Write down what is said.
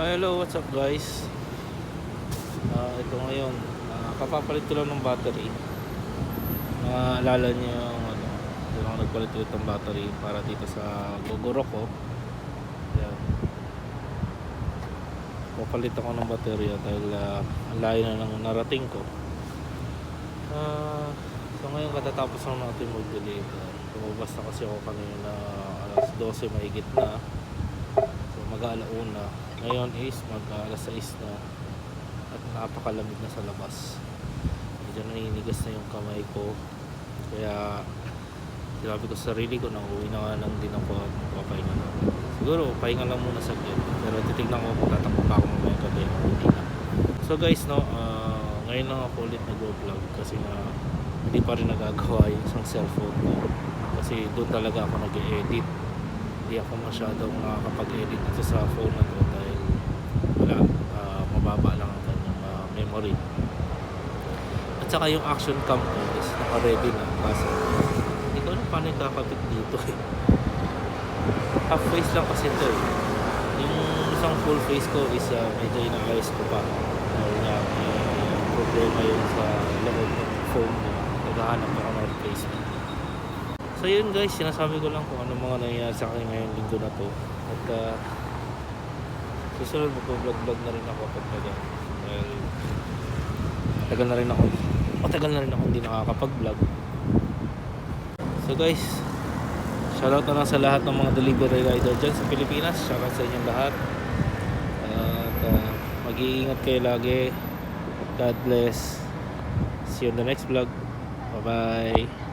Hello, what's up guys? Ah, ito ngayon, ah, kapapalit ko lang ng battery. Naalala niyo yung ano, doon ako nagpalit ulit ng battery para dito sa Gogoro ko. Yan. Papalit ako ng baterya dahil ah, ang layo na ng narating ko. Ah, so ngayon katatapos lang natin mag-deliver. Lumabas na kasi ako kanina alas 12 mahigit na. So mag-aalauna. Ngayon is mag alas 6 na at napakalamig na sa labas. Medyo naninigas na yung kamay ko. Kaya sinabi ko sa sarili ko na uwi na nga lang din ako at magpapahinga na. Siguro pahinga lang muna sa gym. Pero titignan ko kung tatakbo pa ako mamaya gabi. Hindi na. So guys no, ah, ngayon lang ako ulit nag-vlog kasi na hindi pa rin nagagawa yung isang cellphone ko. Kasi doon talaga ako nag-edit hindi ako masyadong nakakapag-edit dito sa phone na to dahil wala, ah, mababa lang ang kanyang memory. At saka yung action cam ko is naka-ready na kasi hindi ko alam paano kakabit dito eh. Half face lang kasi ito eh. Yung isang full face ko is ah, medyo inaayos ko pa. Dahil nga may problema yun sa loob ng phone mo. Naghahanap ako ng replacement. So yun guys, sinasabi ko lang kung ano mga nangyayari sa akin ngayong linggo na to. At uh, susunod mag-vlog-vlog na rin ako pag na Dahil tagal na rin ako, matagal na rin ako hindi nakakapag-vlog. So guys, shoutout na lang sa lahat ng mga delivery rider dyan sa Pilipinas. Shoutout sa inyong lahat. At uh, mag-iingat kayo lagi. God bless. See you on the next vlog. Bye-bye.